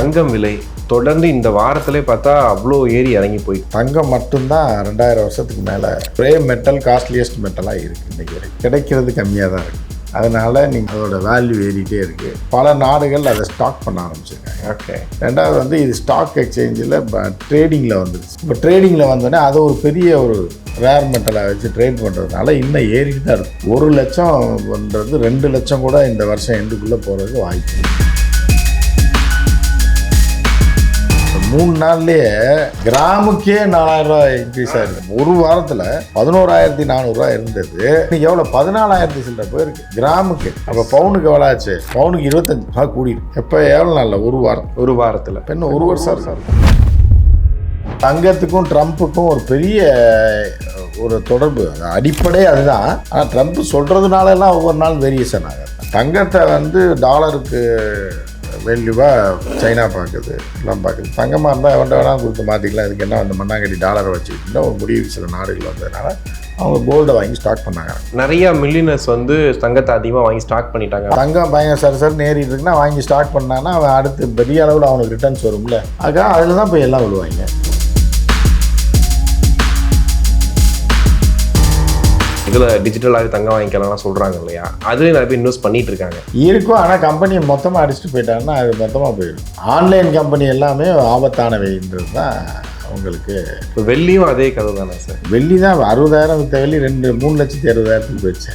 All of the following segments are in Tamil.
தங்கம் விலை. தொடர்ந்து இந்த வாரத்திலே பார்த்தா அவ்வளோ ஏறி இறங்கி போய் தங்கம் மட்டும்தான் ரெண்டாயிரம் வருஷத்துக்கு மேலே ஒரே மெட்டல் காஸ்ட்லியஸ்ட் மெட்டலாக இருக்குது இன்றைக்கி கிடைக்கிறது கம்மியாக தான் இருக்குது அதனால் நீங்கள் அதோட வேல்யூ ஏறிட்டே இருக்குது பல நாடுகள் அதை ஸ்டாக் பண்ண ஆரம்பிச்சிருக்காங்க. ஓகே ரெண்டாவது வந்து இது ஸ்டாக் எக்ஸ்சேஞ்சில் ட்ரேடிங்கில் வந்துருச்சு. இப்போ ட்ரேடிங்கில் வந்தோடனே அது ஒரு பெரிய ஒரு ரேர் மெட்டலை வச்சு ட்ரேட் பண்ணுறதுனால இன்னும் ஏறிட்டு தான் இருக்கும் ஒரு லட்சம்ன்றது ரெண்டு லட்சம் கூட இந்த வருஷம் எண்டுக்குள்ளே போகிறதுக்கு வாய்ப்பு மூணு நாள்லயே கிராமுக்கே நாலாயிரம் ரூபாய் இன்க்ரீஸ் ஆயிருக்கு. ஒரு வாரத்தில் பதினோராயிரத்தி நானூறுரூவா இருந்தது. இன்னைக்கு எவ்வளோ பதினாலாயிரத்தி சில்லற போயிருக்கு. கிராமுக்கு. அப்போ பவுனுக்கு எவ்வளோ ஆச்சு? பவுனுக்கு இருபத்தஞ்சு ரூபா கூடிருக்கு எப்போ எவ்வளோ நாளில்? ஒரு வாரம். ஒரு வாரத்தில். இன்னும் ஒரு வருஷம் சார் தங்கத்துக்கும் ட்ரம்ப்புக்கும் ஒரு பெரிய ஒரு தொடர்பு. அடிப்படை அதுதான். ஆனால் ட்ரம்ப் சொல்கிறதுனாலலாம் ஒவ்வொரு நாள் வேரியேஷன் ஆகுது. தங்கத்தை வந்து டாலருக்கு வேல்யூவாக சைனா பார்க்குது எல்லாம் பார்க்குது தங்கமாக இருந்தால் எவன்ட வேணாலும் கொடுத்து மாற்றிக்கலாம் இதுக்கு என்ன அந்த மண்ணாங்கட்டி டாலரை வச்சுக்கிட்டு ஒரு முடிவு சில நாடுகள் வந்ததுனால அவங்க கோல்டை வாங்கி ஸ்டாக் பண்ணாங்க. நிறைய மில்லினர்ஸ் வந்து தங்கத்தை அதிகமாக வாங்கி ஸ்டாக் பண்ணிட்டாங்க. தங்கம் பயங்கர சரி சரி ஏறிட்டு இருக்குன்னா வாங்கி ஸ்டாக் பண்ணான்னா அவன் அடுத்து பெரிய அளவில் அவனுக்கு ரிட்டர்ன்ஸ் வரும்ல. அதுக்காக அதில் தான் போய் எல்லாம் விழுவாங்க. இதில் டிஜிட்டலாகவே தங்கம் வாங்கிக்கலாம்லாம் சொல்கிறாங்க இல்லையா? அதுலேயே நிறைய பேர் இன்வெஸ்ட் பண்ணிட்டு இருக்காங்க. இருக்கும். ஆனால் கம்பெனியை மொத்தமாக அடிச்சுட்டு போயிட்டாங்கன்னா அது மொத்தமாக போயிடும். ஆன்லைன் கம்பெனி எல்லாமே ஆபத்தானவைன்றது தான் உங்களுக்கு இப்போ வெள்ளியும் அதே கதை தானே சார்? வெள்ளி தான் அறுபதாயிரம் வித்த வெள்ளி ரெண்டு மூணு லட்சத்தி அறுபதாயிரத்துக்கு போயிடுச்சு.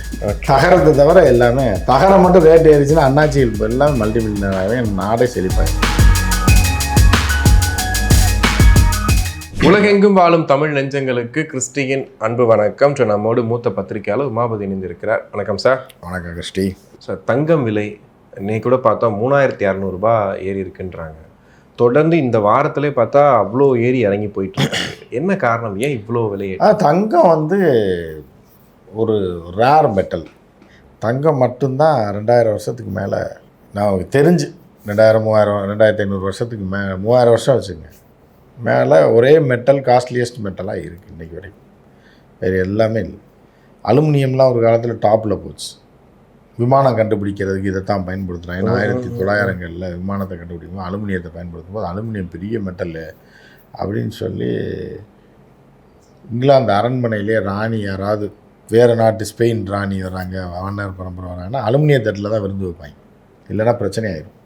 தகரத்தை தவிர எல்லாமே தகரம் மட்டும் ரேட் ஏறிச்சுன்னா அண்ணாச்சி எல்லாமே மல்டி மில்லியனாகவே நாடே செழிப்பாங்க உலகெங்கும் வாழும் தமிழ் நெஞ்சங்களுக்கு கிறிஸ்டியின் அன்பு வணக்கம். ஸோ நம்மோடு மூத்த பத்திரிகையாளர் உமாபதி இணைந்திருக்கிறார். வணக்கம் சார். வணக்கம் கிருஷ்டி சார் தங்கம் விலை இன்னைக்கு கூட பார்த்தா மூணாயிரத்தி இரநூறுபா ஏறி இருக்குன்றாங்க. தொடர்ந்து இந்த வாரத்திலே பார்த்தா அவ்வளோ ஏறி இறங்கி போயிட்டு என்ன காரணம்? ஏன் இவ்வளோ விலை தங்கம் வந்து ஒரு ரேர் மெட்டல் தங்கம் மட்டும்தான் ரெண்டாயிரம் வருஷத்துக்கு மேலே நான் தெரிஞ்சு ரெண்டாயிரம் மூவாயிரம் ரெண்டாயிரத்தி ஐநூறு வருஷத்துக்கு மே மூவாயிரம் வருஷம் வச்சுங்க மேலே ஒரே மெட்டல் காஸ்ட்லியஸ்ட் மெட்டலாக இருக்குது இன்றைக்கி வரைக்கும். வேறு எல்லாமே இல்லை. அலுமினியம்லாம் ஒரு காலத்தில் டாப்பில் போச்சு. விமானம் கண்டுபிடிக்கிறதுக்கு இதை தான் பயன்படுத்துகிறாங்க ஏன்னா ஆயிரத்தி தொள்ளாயிரங்களில் விமானத்தை கண்டுபிடிக்கும் அலுமினியத்தை பயன்படுத்தும் போது அலுமினியம் பெரிய மெட்டல் அப்படின்னு சொல்லி இங்கிலாந்து அரண்மனையிலே ராணி யாராவது வேறு நாட்டு ஸ்பெயின் ராணி வராங்க வண்ணர் பரம்பரை வராங்கன்னா அலுமினிய தட்டில் தான் விருந்து வைப்பாங்க. இல்லைன்னா பிரச்சனை ஆயிடும்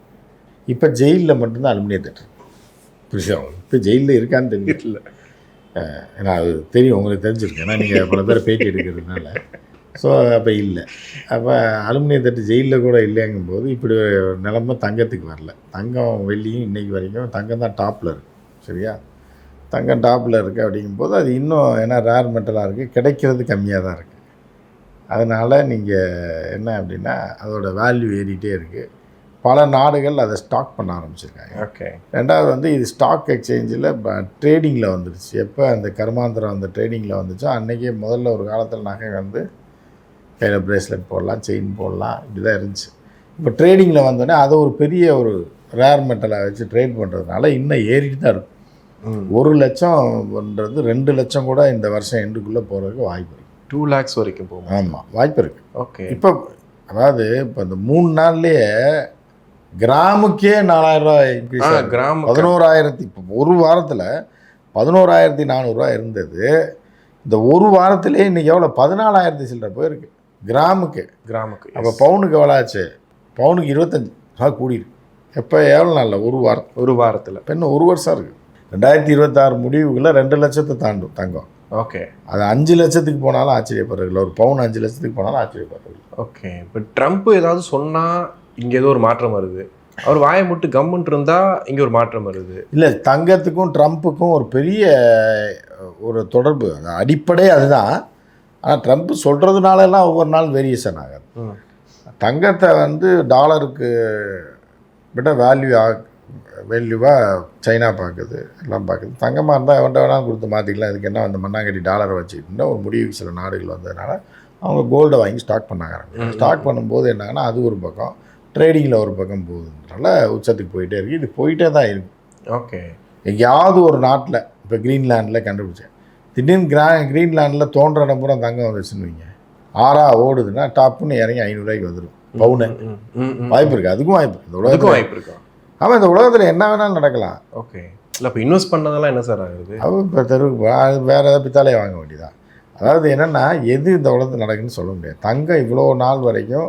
இப்போ ஜெயிலில் மட்டும்தான் அலுமினிய தட்டு புரியுதா இப்போ ஜெயிலில் இருக்கான்னு தெரியல ஏன்னா அது தெரியும் உங்களுக்கு தெரிஞ்சிருக்கு ஏன்னா நீங்கள் பல பேர் பேட்டி எடுக்கிறதுனால. ஸோ அப்போ இல்லை. அப்போ அலுமினிய தட்டு ஜெயிலில் கூட இல்லைங்கும்போது இப்படி நிலமை தங்கத்துக்கு வரல. தங்கம் வெள்ளியும் இன்னைக்கு வரைக்கும் தங்கம் தான் டாப்பில் இருக்கு. சரியா? தங்கம் டாப்பில் இருக்குது அப்படிங்கும்போது அது இன்னும் ஏன்னா ரேர் மெட்டலாக இருக்குது கிடைக்கிறது கம்மியாக தான் இருக்குது அதனால் நீங்கள் என்ன அப்படின்னா அதோட வேல்யூ ஏறிட்டே இருக்குது பல நாடுகள் அதை ஸ்டாக் பண்ண ஆரம்பிச்சிருக்காங்க. ஓகே. ரெண்டாவது வந்து இது ஸ்டாக் எக்ஸ்சேஞ்சில் ட்ரேடிங்கில் வந்துருச்சு. எப்போ அந்த கர்மாந்திரம் அந்த ட்ரேடிங்கில் வந்துச்சோ அன்றைக்கே முதல்ல ஒரு காலத்தில் நகை வந்து கையில் பிரேஸ்லெட் போடலாம் செயின் போடலாம் இப்படி தான் இருந்துச்சு. இப்போ ட்ரேடிங்கில் வந்தோடனே அதை ஒரு பெரிய ஒரு ரேர் மெட்டலை வச்சு ட்ரேட் பண்ணுறதுனால இன்னும் ஏறிட்டு தான் இருக்கும். ஒரு லட்சம்ன்றது ரெண்டு லட்சம் கூட இந்த வருஷம் எண்டுக்குள்ளே போகிறதுக்கு வாய்ப்பு இருக்குது டூ லேக்ஸ் வரைக்கும் போகும். ஆமாம் வாய்ப்பு இருக்குது ஓகே. இப்போ அதாவது இப்போ இந்த மூணு நாள்லேயே கிராமுக்கே நாலாயிரம் ரூபாய் இன்க்ரீஸ். கிராம பதினோராயிரத்தி இப்போ ஒரு வாரத்தில் பதினோராயிரத்தி நானூறுரூவா இருந்தது. இந்த ஒரு வாரத்திலே இன்னைக்கு எவ்வளோ பதினாலாயிரத்தி சில்லற போயிருக்கு. கிராமுக்கு. கிராமுக்கு அப்போ பவுனுக்கு எவ்வளோ ஆச்சு? பவுனுக்கு இருபத்தஞ்சி. ரூபா கூடியிருக்கு. எப்போ எவ்வளோ நாளில்? ஒரு வாரம். ஒரு வாரத்தில். இப்போ இன்னும் ஒரு வருஷம் இருக்குது ரெண்டாயிரத்தி இருபத்தாறு முடிவுக்குள்ளே ரெண்டு லட்சத்தை தாண்டும் தங்கம். ஓகே. அது அஞ்சு லட்சத்துக்கு போனாலும் ஆச்சரியப்படுறதில்ல ஒரு பவுன் அஞ்சு லட்சத்துக்கு போனாலும் ஆச்சரியப்படுறதில்ல ஓகே. இப்போ ட்ரம்ப் ஏதாவது சொன்னால் இங்கே ஏதோ ஒரு மாற்றம் வருது. அவர் வாயை முட்டு கம்முன்ட்டு இருந்தா இங்கே ஒரு மாற்றம் வருது. இல்லை தங்கத்துக்கும் ட்ரம்ப்புக்கும் ஒரு பெரிய ஒரு தொடர்பு. அது அடிப்படை அதுதான். ஆனால் ட்ரம்ப் சொல்கிறதுனாலலாம் ஒவ்வொரு நாள் வேரியேஷன் ஆகாது. தங்கத்தை வந்து டாலருக்கு விட வேல்யூ ஆ வேல்யூவாக சைனா பார்க்குது எல்லாம் பார்க்குது. தங்கமாக இருந்தால் எவன்ட்ட வேணாலும் கொடுத்து மாற்றிக்கலாம் இதுக்கு என்ன அந்த மண்ணாங்கட்டி டாலரை வச்சுக்கிட்டு ஒரு முடிவு சில நாடுகள் வந்ததுனால அவங்க கோல்டை வாங்கி ஸ்டாக் பண்ணாங்க ஸ்டாக் பண்ணும்போது என்னன்னா அது ஒரு பக்கம். ட்ரேடிங்கில் ஒரு பக்கம் போகுதுன்றனால உச்சத்துக்கு போயிட்டே இருக்குது இது போயிட்டே தான் இருக்கு. ஓகே. எங்கேயாவது ஒரு நாட்டில் இப்போ கிரீன்லாண்டில் கண்டுபிடிச்சேன். திடீர்னு கிரா கிரீன்லாண்டில் தோன்ற இடம் பூரா தங்கம் வந்துச்சுன்னு வைங்க. ஆறா ஓடுதுன்னா டாப்புன்னு இறங்கி ஐநூறுரூவாய்க்கு வந்துடும் பவுனு. வாய்ப்பு இருக்குது அதுக்கும் வாய்ப்பு இந்த உலகத்தில் வாய்ப்பு இருக்கா? ஆமாம் இந்த உலகத்தில் என்ன வேணாலும் நடக்கலாம். ஓகே. இல்லை இப்போ இன்வெஸ்ட் பண்ணதெல்லாம் என்ன சார் ஆகுது? அவன் இப்போ தெருவுக்கு வேறு ஏதாவது பித்தாலே வாங்க வேண்டியதான் அதாவது என்னென்னா எது இந்த உலகத்தில் நடக்குன்னு சொல்ல முடியாது. தங்கம் இவ்வளோ நாள் வரைக்கும்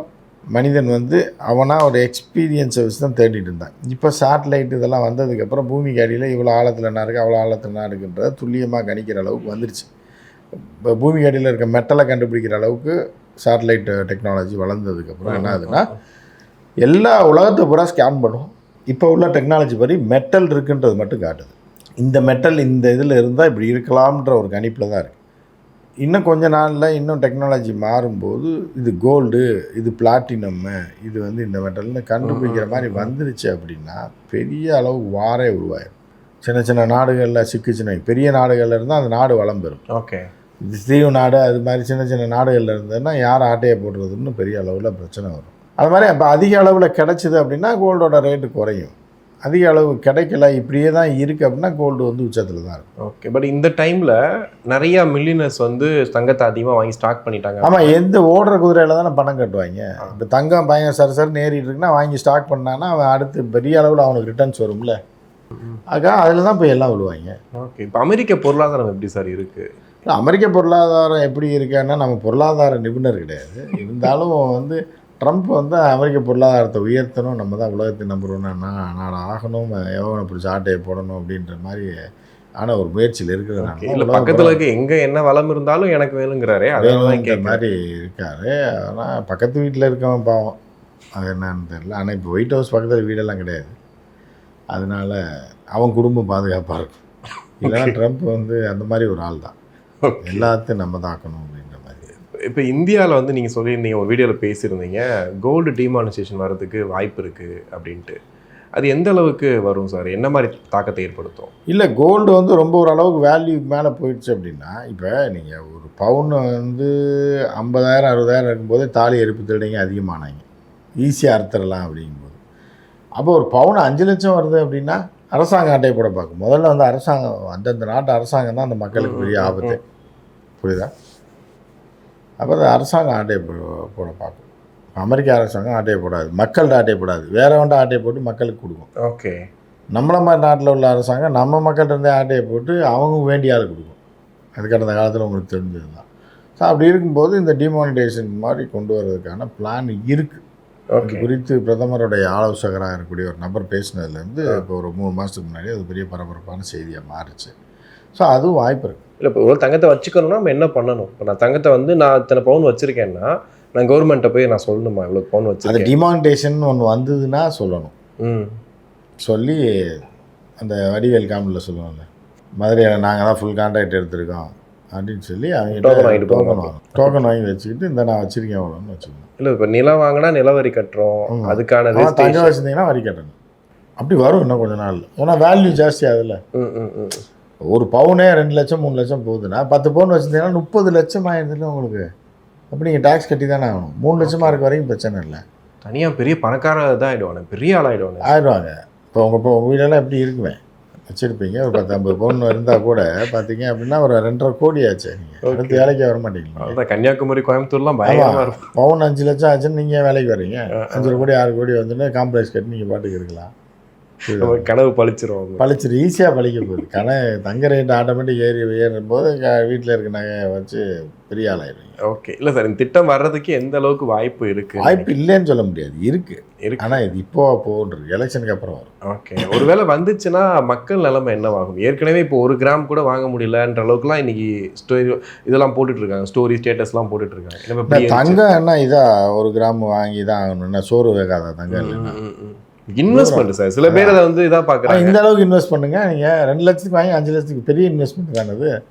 மனிதன் வந்து அவனாக ஒரு எக்ஸ்பீரியன்ஸை வச்சு தான் தேடிட்டு இருந்தான். இப்போ சேட்டலைட் இதெல்லாம் வந்ததுக்கப்புறம் பூமிக்கு அடியில் இவ்வளோ ஆழத்தில் என்ன இருக்குது அவ்வளோ ஆழத்தில் என்ன இருக்குன்றத துல்லியமாக கணிக்கிற அளவுக்கு வந்துருச்சு. இப்போ பூமிக்கு அடியில் இருக்க மெட்டலை கண்டுபிடிக்கிற அளவுக்கு சேட்டலைட் டெக்னாலஜி வளர்ந்ததுக்கப்புறம் என்ன ஆகுதுன்னா எல்லா உலகத்தை பூரா ஸ்கேன் பண்ணும். இப்போ உள்ள டெக்னாலஜி படி மெட்டல் இருக்குன்றது மட்டும் காட்டுது. இந்த மெட்டல் இந்த இதில் இருந்தால் இப்படி இருக்கலாம்ன்ற ஒரு கணிப்பில் தான் இருக்குது இன்னும் கொஞ்ச நாளில் இன்னும் டெக்னாலஜி மாறும்போது இது கோல்டு இது பிளாட்டினம்மு இது வந்து இந்த மெட்டல்னு கண்டுபிடிக்கிற மாதிரி வந்துருச்சு அப்படின்னா பெரிய அளவு வாரே உருவாயிரும். சின்ன சின்ன நாடுகளில் சிக்கிச்சுனா பெரிய நாடுகளில் இருந்தால் அந்த நாடு வளம் பெறும் ஓகே. இது தீவு நாடு அது மாதிரி சின்ன சின்ன நாடுகளில் இருந்ததுன்னா யார் ஆட்டையை போடுறதுன்னு பெரிய அளவில் பிரச்சனை வரும். அது மாதிரி அப்போ அதிக அளவில் கிடச்சிது அப்படின்னா கோல்டோட ரேட்டு குறையும். அதிக அளவு கிடைக்கல இப்படியே தான் இருக்குது அப்படின்னா கோல்டு வந்து உச்சத்தில் தான் இருக்கும். ஓகே பட் இந்த டைமில் நிறைய மில்லியனர்ஸ் வந்து தங்கத்தை அதிகமாக வாங்கி ஸ்டாக் பண்ணிட்டாங்க. ஆமாம் எந்த ஓடுற குதிரையில் தானே பணம் கட்டுவாங்க. இப்போ தங்கம் பையன் சரி சரி ஏறிட்டு இருக்குன்னா வாங்கி ஸ்டாக் பண்ணான்னா அவன் அடுத்து பெரிய அளவில் அவனுக்கு ரிட்டர்ன்ஸ் வரும்ல. அதுக்காக அதில் தான் போய் எல்லாம் விழுவாங்க. ஓகே இப்போ அமெரிக்க பொருளாதாரம் எப்படி சார் இருக்கு? இல்ல, அமெரிக்க பொருளாதாரம் எப்படி இருக்குன்னா நம்ம பொருளாதார நிபுணர் கிடையாது. இருந்தாலும் வந்து ட்ரம்ப் வந்து அமெரிக்க பொருளாதாரத்தை உயர்த்தணும் நம்ம தான் உலகத்தின் நம்பர் ஒன்று நாடு ஆகணும் எவனை பிடிச்சி ஆட்டையை போடணும் அப்படின்ற மாதிரி ஆன ஒரு முயற்சியில். இருக்கிறதுனால இல்ல பக்கத்துல இருக்க எங்க என்ன வளம் இருந்தாலும் எனக்கு வேணுங்கிறாரே கேட்குறேன். மாதிரி இருக்காரு. ஆனால் பக்கத்து வீட்டில் இருக்கவன் பாவம். அது என்னன்னு தெரியல. ஆனால் இப்போ ஒயிட் ஹவுஸ் பக்கத்தில் வீடெல்லாம் கிடையாது. அதனால அவன் குடும்பம் பாதுகாப்பாக இருக்கும். இல்லைன்னா ட்ரம்ப் வந்து அந்த மாதிரி ஒரு ஆள் தான் எல்லாத்தையும் நம்ம தாக்கணும் இப்போ இந்தியாவில் வந்து நீங்கள் சொல்லியிருந்தீங்க ஒரு வீடியோவில் பேசியிருந்தீங்க. கோல்டு டிமானிசேஷன் வர்றதுக்கு வாய்ப்பு இருக்குது அப்படின்ட்டு. அது எந்த அளவுக்கு வரும் சார்? என்ன மாதிரி தாக்கத்தை ஏற்படுத்தும்? இல்லை கோல்டு வந்து ரொம்ப ஒரு அளவுக்கு வேல்யூ மேலே போயிடுச்சு அப்படின்னா இப்போ நீங்கள் ஒரு பவுன் வந்து ஐம்பதாயிரம் அறுபதாயிரம் இருக்கும்போதே தாலி எரிப்பு திருடங்க அதிகமானாங்க. ஈஸியாக அறுத்துடலாம் அப்படிங்கும்போது. அப்போ ஒரு பவுன் அஞ்சு லட்சம் வருது அப்படின்னா அரசாங்கம் அட்டையை போட பார்க்கும். முதல்ல வந்து அரசாங்கம் அந்தந்த நாட்டு அரசாங்கம் தான் அந்த மக்களுக்கு பெரிய ஆபத்து. புரியுதா? அப்போ அந்த அரசாங்கம் ஆட்டையை போட பார்க்கும். அமெரிக்க அரசாங்கம் ஆட்டையை போடாது. மக்கள்கிட்ட ஆட்டையை போடாது. வேறவன்ட்ட ஆட்டையை போட்டு மக்களுக்கு கொடுக்கும். ஓகே. நம்மள மாதிரி நாட்டில் உள்ள அரசாங்கம் நம்ம மக்கள்கிட்ட இருந்தே ஆட்டையை போட்டு அவங்க வேண்டிய ஆள் கொடுக்கும். அது கடந்த காலத்தில் உங்களுக்கு தெரிஞ்சது தான் ஸோ அப்படி இருக்கும்போது இந்த டிமானிட்டேஷன் மாதிரி கொண்டு வர்றதுக்கான பிளான் இருக்குது அது குறித்து பிரதமருடைய ஆலோசகராக இருக்கக்கூடிய ஒரு நபர் பேசினதுலேருந்து இப்போ ஒரு மூணு மாதத்துக்கு முன்னாடி அது பெரிய பரபரப்பான செய்தியாக மாறுச்சு. ஸோ அதுவும் வாய்ப்பு இருக்குது இல்லை இப்போ ஒரு தங்கத்தை வச்சுக்கணும்னா நம்ம என்ன பண்ணணும்? இப்போ நான் தங்கத்தை வந்து நான் இத்தனை பவுன் வச்சிருக்கேன்னா நான் கவர்மெண்ட்டை போய் நான் சொல்லணுமா இவ்வளோ பவுன் வச்சிருக்கேன்? டிமானிட்டேஷன் ஒன்று வந்ததுன்னா சொல்லணும். ம். சொல்லி அந்த வடிவேல் காமெடியில் சொல்லுவாங்க மதுரையில் நாங்கள் தான் ஃபுல் கான்ட்ராக்ட் எடுத்திருக்கோம். அப்படின்னு சொல்லி அவங்க Token வாங்கிட்டு. டோக்கன் வாங்கணும். டோக்கன் வாங்கி வச்சுக்கிட்டு இந்த நான் வச்சிருக்கேன் அவ்வளோன்னு வச்சுக்கணும். இல்லை இப்போ நிலம் வாங்கினா நிலவரி கட்டுறோம். அதுக்கான தங்க. வச்சிருந்தீங்கன்னா வரி கட்டணும். அப்படி வரும் இன்னும் கொஞ்ச நாள் ஏன்னா வேல்யூ ஜாஸ்தி ஆகுதுல்ல. ம் ம் ம். ஒரு பவுனே ரெண்டு லட்சம் மூணு லட்சம் போகுதுன்னா பத்து பவுன் வச்சிருந்தீங்கன்னா முப்பது லட்சம் ஆயிருதுல உங்களுக்கு. அப்போ நீங்கள் டேக்ஸ் கட்டி தானே ஆகணும். மூணு லட்சமாக இருக்க வரைக்கும் பிரச்சனை இல்லை. தனியாக பெரிய பணக்கார இதாக ஆயிடுவானே. பெரிய ஆளாயிடுவானே ஆயிடுவாங்க. இப்போ உங்கள் இப்போ உங்கள் வீடெல்லாம் எப்படி இருக்குவேன் வச்சுருப்பீங்க. ஒரு பத்து ஐம்பது பவுன் இருந்தால் கூட பார்த்தீங்க அப்படின்னா ஒரு ரெண்டரை கோடி ஆச்சு நீங்கள் அடுத்து வேலைக்கு வர மாட்டீங்களா. கன்னியாகுமரி கோயம்புத்தூர்லாம் ஆமா. இருக்கும். பவுன் அஞ்சு லட்சம் ஆச்சுன்னு நீங்கள் வேலைக்கு வர்றீங்க? அஞ்சரை கோடி ஆறு கோடி வந்துட்டு காம்ப்ளெக்ஸ் கட்டி நீங்கள் பாட்டுக்கு இருக்கலாம். நம்ம கனவு பழிச்சிரும் பழிச்சிரு ஈஸியாக பழிக்க போகுது. கண தங்க ரேட் ஆட்டோமேட்டிக் ஏறி ஏறும் போது வீட்டில் இருக்க நகையை வச்சு பெரிய ஆளாயிருவீங்க ஓகே இல்லை சார் இந்த திட்டம் வர்றதுக்கு எந்த அளவுக்கு வாய்ப்பு இருக்கு? வாய்ப்பு இல்லைன்னு சொல்ல முடியாது. இருக்கு. இருக்கு. ஆனால் இது இப்போ போன்றது எலெக்ஷனுக்கு அப்புறம் வரும். ஓகே ஒருவேளை வந்துச்சுன்னா மக்கள் நிலைமை என்னவாகும்? ஏற்கனவே இப்போ ஒரு கிராம் கூட வாங்க முடியலன்ற அளவுக்குலாம் இன்னைக்கு ஸ்டோரி இதெல்லாம் போட்டுட்டு இருக்காங்க ஸ்டோரி ஸ்டேட்டஸ்லாம் இப்படி தங்கம் என்ன இதா ஒரு கிராம் வாங்கி தான் ஆகணும்னா சோறு வேகாத தங்கம் இல்லைன்னா? இன்வெஸ்ட்மெண்ட் சார் சில பேர் அதை வந்து இதா ஆனா, பாக்குறாங்க இந்த அளவுக்கு இன்வெஸ்ட் பண்ணுங்க. நீங்கள் ரெண்டு லட்சத்துக்கு வாங்கி அஞ்சு லட்சத்துக்கு பெரிய இன்வெஸ்ட்மெண்ட் தானது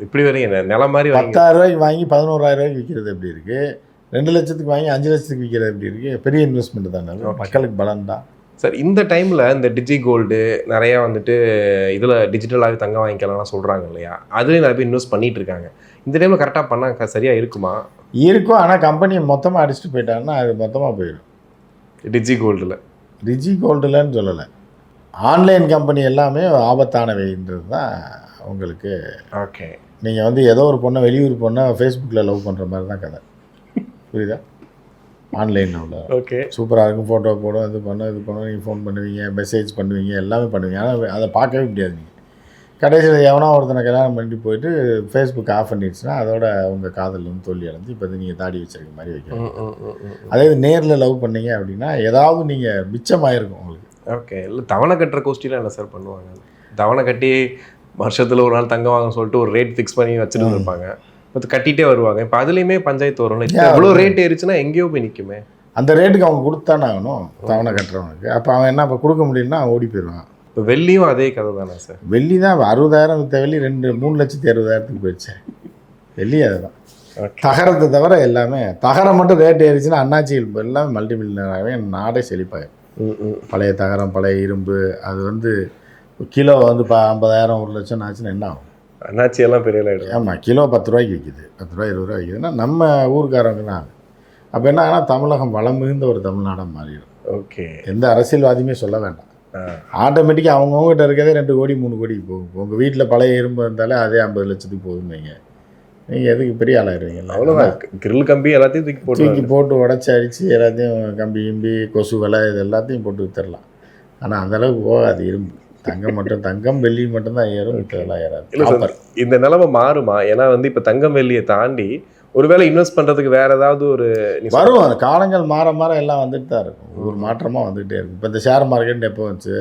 இப்படி வரையும் நிலம் மாதிரி பத்தாயிரம் ரூபாய்க்கு வாங்கி பதினோராயிரம் ரூபாய்க்கு விற்கிறது எப்படி இருக்கு? ரெண்டு லட்சத்துக்கு வாங்கி அஞ்சு லட்சத்துக்கு விற்கிறது எப்படி இருக்கு? பெரிய இன்வெஸ்ட்மெண்ட் தானே. மக்களுக்கு பலன் தான். சார் இந்த டைம்ல இந்த டிஜி கோல்டு நிறைய வந்துட்டு இதுல டிஜிட்டலாகவே தங்கம் வாங்கிக்கலாம்லாம் சொல்றாங்க இல்லையா? அதுலயும் நிறைய பேர் இன்வெஸ்ட் பண்ணிட்டு இருக்காங்க. இந்த டைம்ல கரெக்டா பண்ணா க- சரியா இருக்குமா? இருக்கும். ஆனால் கம்பெனியை மொத்தமாக அடிச்சுட்டு போயிட்டாங்கன்னா அது மொத்தமாக போயிடும். டிஜி கோல்டுல ரிஜி கோல்டுலன்னு சொல்லலை. ஆன்லைன் கம்பெனி எல்லாமே ஆபத்தானவைன்றது தான் உங்களுக்கு ஓகே. நீங்கள் வந்து ஏதோ ஒரு பொண்ணை வெளியூர் பொண்ணை ஃபேஸ்புக்கில் லவ் பண்ணுற மாதிரி தான் கதை. புரியுதா? ஆன்லைனில் உள்ள. ஓகே. சூப்பராக இருக்கும். ஃபோட்டோ போடும் இது பண்ணும் இது பண்ணும். நீங்கள் ஃபோன் பண்ணுவீங்க மெசேஜ் பண்ணுவீங்க எல்லாமே பண்ணுவீங்க. ஆனால் அதை பார்க்கவே முடியாது நீங்கள் கடைசியில் எவனோ ஒருத்தனை கல்யாணம் பண்ணிட்டு போயிட்டு ஃபேஸ்புக் ஆஃப் பண்ணிடுச்சுன்னா அதோட உங்கள் காதல் வந்து தோல்வி அடைஞ்சு இப்போ நீங்கள் தாடி வச்சிருக்க மாதிரி வைக்கிறீங்க. அதே இது நேரில் லவ் பண்ணீங்க அப்படின்னா ஏதாவது நீங்கள் மிச்சமாயிருக்கும் உங்களுக்கு. ஓகே இல்லை தவணை கட்டுற கோஷ்டிலாம் என்ன சார் பண்ணுவாங்க. தவணை கட்டி வருஷத்துல ஒரு நாள் தங்க வாங்க சொல்லிட்டு ஒரு ரேட் ஃபிக்ஸ் பண்ணி வச்சுட்டு இருப்பாங்க. இப்போ கட்டிட்டே வருவாங்க. இப்போ அதுலேயுமே பஞ்சாயத்து வரும். ஏன் எவ்வளோ? ரேட் ஏறிச்சுன்னா எங்கேயோ போய் நிற்குமே அந்த ரேட்டுக்கு அவங்க கொடுத்தானே ஆகணும் தவணை கட்டுறவனுக்கு. அப்போ அவன் என்ன இப்போ கொடுக்க முடியலன்னா அவன் ஓடி போயிடுவான். இப்போ வெள்ளியும் அதே கதை தானே சார் வெள்ளி தான் அறுபதாயிரம் வித்த வெள்ளி ரெண்டு மூணு லட்சத்தி அறுபதாயிரத்துக்கு போயிடுச்சு. வெள்ளி அதுதான். தகரத்தை தவிர எல்லாமே தகரம் மட்டும் ரேட் ஏறிச்சுன்னா அண்ணாச்சிகள் எல்லாமே மல்டி மில்லியனாகவே நாடே செழிப்பாகும் ம் ம். பழைய தகரம் பழைய இரும்பு அது வந்து கிலோ வந்து இப்போ ஐம்பதாயிரம் ஒரு லட்சம் ஆச்சுன்னா என்ன ஆகும்? அண்ணாச்சி எல்லாம் பெரிய ஆயிடும் ஆமாம் கிலோ பத்து ரூபாய்க்கு விற்கிது பத்து ரூபா இருபது ரூபா விற்கிதுன்னா நம்ம ஊருக்காரங்கன்னா அப்போ என்ன ஆகுனா தமிழகம் வளம் மிகுந்த ஒரு தமிழ்நாடாக மாறிடும். ஓகே எந்த அரசியல்வாதியுமே சொல்ல வேண்டாம். ஆட்டோமேட்டிக்காக அவங்கவுங்ககிட்ட இருக்கதே ரெண்டு கோடி மூணு கோடிக்கு போகும் உங்கள் வீட்டில் பழைய இரும்பு இருந்தாலே அதே ஐம்பது லட்சத்துக்கு வைங்க நீங்கள் எதுக்கு பெரிய ஆளாயிருவீங்களா அவ்வளோதான் கிரில் கம்பி எல்லாத்தையும் தூக்கி போட்டு தூக்கி போட்டு உடச்சி அடித்து எல்லாத்தையும் கம்பி கிம்பி கொசு வலை இது எல்லாத்தையும் போட்டு வித்துடலாம். ஆனால் அந்தளவுக்கு போகாது இரும்பு. தங்கம் மட்டும் தங்கம் வெள்ளி மட்டும்தான் ஏறும் மித்ததெல்லாம் ஏறாது. இந்த நிலைமை மாறுமா? ஏன்னா வந்து இப்போ தங்கம் வெள்ளியை தாண்டி ஒருவேளை இன்வெஸ்ட் பண்றதுக்கு வேற ஏதாவது ஒரு வரும். அந்த காலங்கள் மாற மாற எல்லாம் வந்துட்டு தான் இருக்கும். ஒவ்வொரு மாற்றமாக வந்துகிட்டே இருக்கும். இப்போ இந்த ஷேர் மார்க்கெட் எப்போ வந்துச்சு?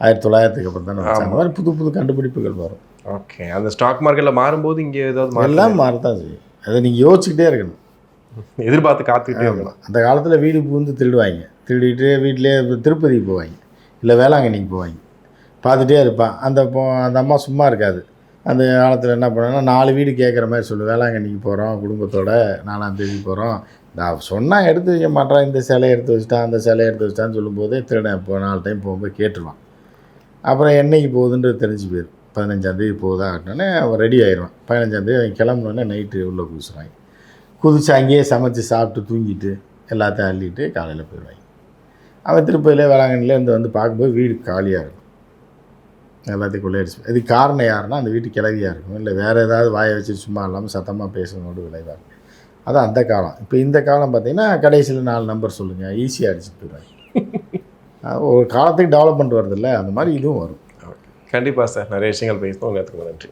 ஆயிரத்தி தொள்ளாயிரத்துக்கு அப்புறம் தானே அந்த மாதிரி புது புது கண்டுபிடிப்புகள் வரும். ஓகே அந்த ஸ்டாக் மார்க்கெட்ல மாறும்போது இங்க ஏதாவது எல்லாம் மாறத்தான் செய்யும். அதை நீங்கள் யோசிச்சுக்கிட்டே இருக்கணும். எதிர்பார்த்து காத்துக்கிட்டே இருக்கணும். அந்த காலத்தில் வீடு புகுந்து திருடுவாங்க. திருடிட்டு வீட்டிலே திருப்பதிக்கு போவாங்க. இல்லை வேளாங்கண்ணிக்கு போவாங்க. பார்த்துட்டே இருப்பான் அந்த அந்த அம்மா சும்மா இருக்காது. அந்த காலத்தில் என்ன பண்ணேன்னா நாலு வீடு கேட்குற மாதிரி சொல்லு. வேளாங்கண்ணிக்கு போகிறோம் குடும்பத்தோட நாலாம் தேதி போகிறோம் நான் சொன்னால் எடுத்து வைக்க மாட்டேன் இந்த சிலையை எடுத்து வச்சுட்டான் அந்த சிலையை எடுத்து வச்சிட்டான்னு சொல்லும்போதே திருடன் இப்போ நாலு டைம் போகும்போது கேட்டுருவான். அப்புறம் என்னைக்கு போகுதுன்றது தெரிஞ்சு போயிடும் பதினஞ்சாந்தேதி போகுதா அப்படின்னே அவன் ரெடி ஆயிடுவான். பதினஞ்சாந்தேதி அவன் கிளம்புனோடனே நைட்டு உள்ளே குதிச்சுறாங்க குதிச்சு அங்கேயே சமைச்சு சாப்பிட்டு தூங்கிட்டு எல்லாத்தையும் அள்ளிட்டு காலையில் போயிடுவாங்க. அவன் திருப்பதியிலே வேளாங்கண்ணிலே வந்து பார்க்கும்போது வீடு காலியாக இருக்கும். எல்லாத்தையும் கொள்ளையடிச்சு இதுக்கு காரணம் யாருன்னா அந்த வீட்டு கிளவியாக இருக்கும் இல்லை வேறு ஏதாவது வாயை வச்சு சும்மா இல்லாமல் சத்தமாக பேசுனோடு விளைவாக இருக்கும் அந்த காலம். இப்போ இந்த காலம் பார்த்தீங்கன்னா கடைசியில் நாலு நம்பர் சொல்லுங்கள் ஈஸியாக அடிச்சுட்டு போயிடுவாங்க. ஒரு காலத்துக்கு டெவலப்மெண்ட் வருதுல்ல அந்த மாதிரி இதுவும் வரும். கண்டிப்பாக சார். நிறைய விஷயங்கள் பேசணும் உங்களுக்கு நன்றி.